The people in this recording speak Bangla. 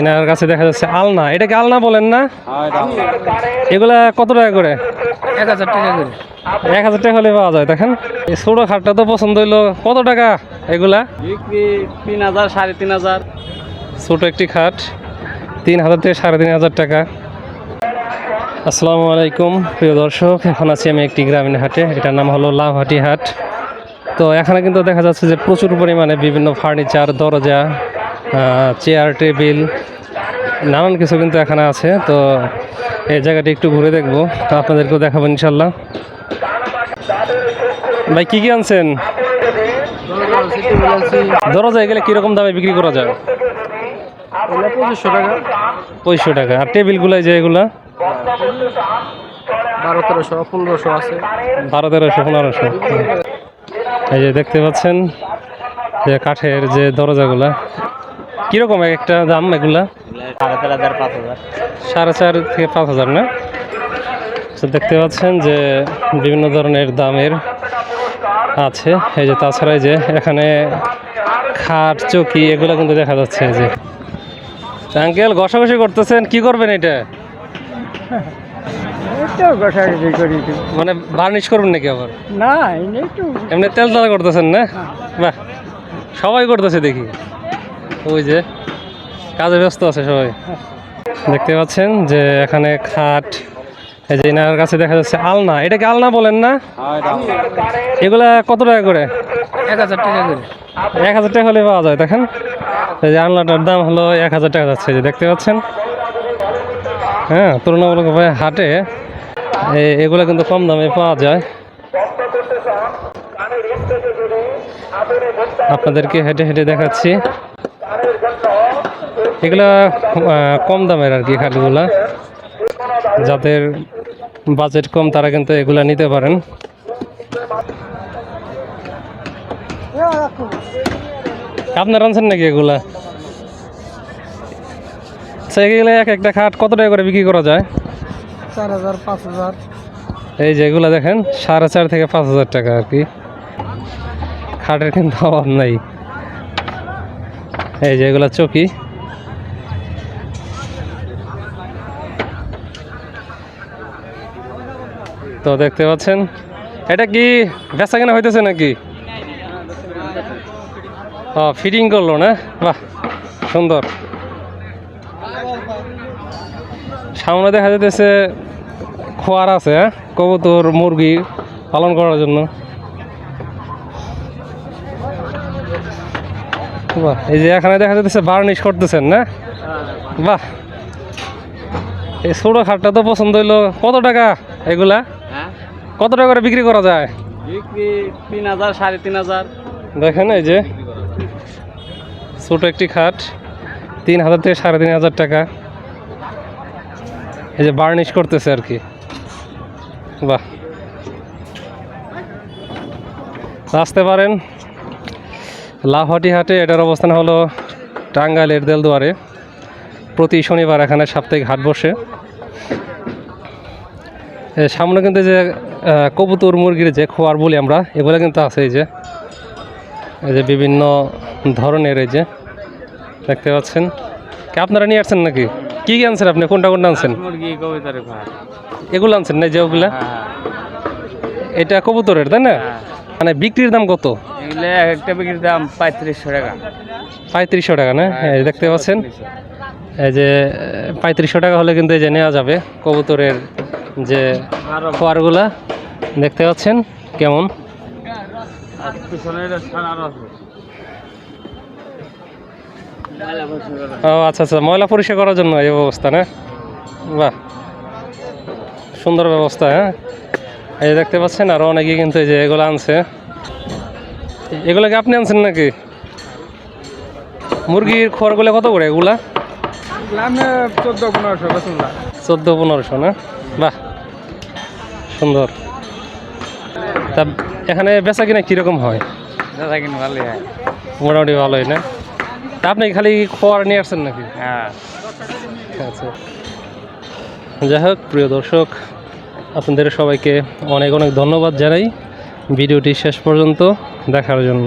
এনার কাছে দেখা যাচ্ছে আলনা। এটাকে আলনা বলেন না? এগুলা কত টাকা করে? এক হাজার টাকা করে। এক হাজার টাকা হলে পাওয়া যায় দেখেন। এই ছোটো খাটটা তো পছন্দ হইল। কত টাকা এগুলা? তিন হাজার সাড়ে তিন হাজার। ছোট একটি খাট তিন হাজার থেকে সাড়ে তিন হাজার টাকা। আসসালামু আলাইকুম প্রিয় দর্শক এখন আছি আমি একটি গ্রামীণ হাটে। এটার নাম হলো লাভহাটি হাট। তো এখানে কিন্তু দেখা যাচ্ছে যে প্রচুর পরিমাণে বিভিন্ন ফার্নিচার দরজা চেয়ার টেবিল নানান কিছু কিন্তু এখানে আছে। তো এই জায়গাটি একটু ঘুরে দেখব। তো আপনাদেরকেও দেখাবো ইনশাল্লাহ ভাই কী কী আনছেন? দরজা গেলে কীরকম দামে বিক্রি করা যায়? পঁচিশশো টাকা। পঁয়ষট্টি টাকা। আর টেবিলগুলো যে এগুলা? বারো তেরোশো পনেরোশো আছে। বারো তেরোশো পনেরোশো। এই যে দেখতে পাচ্ছেন যে কাঠের যে দরজাগুলা কীরকম এক একটা দাম এগুলা? সাড়ে চার থেকে পাঁচ হাজার না? দেখতে পাচ্ছেন যে বিভিন্ন ধরনের দামের আছে। এই যে তাছাড়া এই যে এখানে খাট চকি এগুলো কিন্তু দেখা যাচ্ছে যে। আঙ্কেল ঘষাঘষি করতেছেন কি করবেন এটা। মানে বার্নিশ করবেন নাকি আবার? না এমনি এমনি তেল তালা করতেছেন না? বাহ। সবাই করতেছে দেখি। ওই যে কাজে ব্যস্ত আছে সবাই। দেখতে পাচ্ছেন যে এখানে খাট এই যে এনার কাছে দেখা যাচ্ছে আলনা। এটাকে আলনা বলেন না? এগুলা কত টাকা করে? এক হাজার টাকা করে। এক হাজার টাকা হলে পাওয়া যায় দেখেন। এই যে আলনাটার দাম হলো এক হাজার টাকা যাচ্ছে যে দেখতে পাচ্ছেন? হ্যাঁ তুলনামূলকভাবে হাটে এগুলো কিন্তু কম দামে পাওয়া যায়। আপনাদেরকে হেঁটে হেঁটে দেখাচ্ছি। এগুলা কম দামের আর কি খাটগুলা। যাদের বাজেট কম তারা কিন্তু এগুলা নিতে পারেন। আপনার আনছেন নাকি এগুলা? আচ্ছা এক একটা খাট কত টাকা করে বিক্রি করা যায়? চার হাজার পাঁচ হাজার। এই যে এগুলা দেখেন সাড়ে চার থেকে পাঁচ হাজার টাকা আর কি। খাটের কিন্তু অভাব নাই। এই যে এগুলা চকি। তো দেখতে পাচ্ছেন। এটা কি বেচা কেনা হইতেছে নাকি? ও ফিটিং করল না? বাহ, সুন্দর। সামনে দেখা যাইতেছে খোয়ার আছে হ্যাঁ? কবুতর, মুরগি পালন করার জন্য। বাহ, এই যে এখানে দেখা যাচ্ছে বার্নিশ করতেছেন, না? বাহ, এই ছোটো খাটটা তো পছন্দ হইল। কত টাকা এগুলা? কত টাকা করে বিক্রি করা যায়? বিক্রি তিন হাজার সাড়ে তিন হাজার। দেখেন এই যে ছোট একটি খাট তিন হাজার থেকে সাড়ে তিন হাজার টাকা। এই যে বার্নিশ করতেছে আর কি। বাহ। আসতে পারেন লাহটি হাটে এটার অবস্থান হলো টাঙ্গাইলের দেলদুয়ারে। প্রতি শনিবার এখানে সাপ্তাহিক হাট বসে। সামনে কিন্তু যে কবুতর মুরগির যে খোয়ার বলি আমরা এগুলো কিন্তু আছে এই যে। এই যে বিভিন্ন ধরনের এই যে দেখতে পাচ্ছেন। কি আপনারা নিয়ে আসছেন নাকি? কি কি আনছেন আপনি? কোনটা কোনটা আনছেন? এগুলো আনছেন না যে ওগুলা? হ্যাঁ এটা কবুতরের তাই না? হ্যাঁ। মানে বিক্রির দাম কত? একটা বিক্রির দাম পঁয়ত্রিশশো টাকা। পঁয়ত্রিশশো টাকা না? এই দেখতে পাচ্ছেন। এই যে পঁয়ত্রিশশো টাকা হলে কিন্তু এই যে নেওয়া যাবে কবুতরের যে খোয়ারগুলা দেখতে পাচ্ছেন কেমন? ও আচ্ছা আচ্ছা ময়লা পরিষ্কার করার জন্য এই ব্যবস্থা না? বাহ সুন্দর ব্যবস্থা হ্যাঁ? এই দেখতে পাচ্ছেন আরও অনেকে কিন্তু এই যে এগুলো আনছে। এগুলো কি আপনি আনছেন নাকি? মুরগির খড়গুলো কত করে এগুলা? চোদ্দ পনেরোশো চোদ্দ পনেরোশো না? বাহ সুন্দর। তা এখানে বেচা কিনা কীরকম হয়? দাদা কিন্তু ভালোই হয়। মোটামুটি ভালোই না? তা আপনি খালি খোয়ার নিয়ে আসছেন নাকি? হ্যাঁ। আচ্ছা। যাই হোক প্রিয় দর্শক আপনাদের সবাইকে অনেক অনেক ধন্যবাদ জানাই ভিডিওটি শেষ পর্যন্ত দেখার জন্য।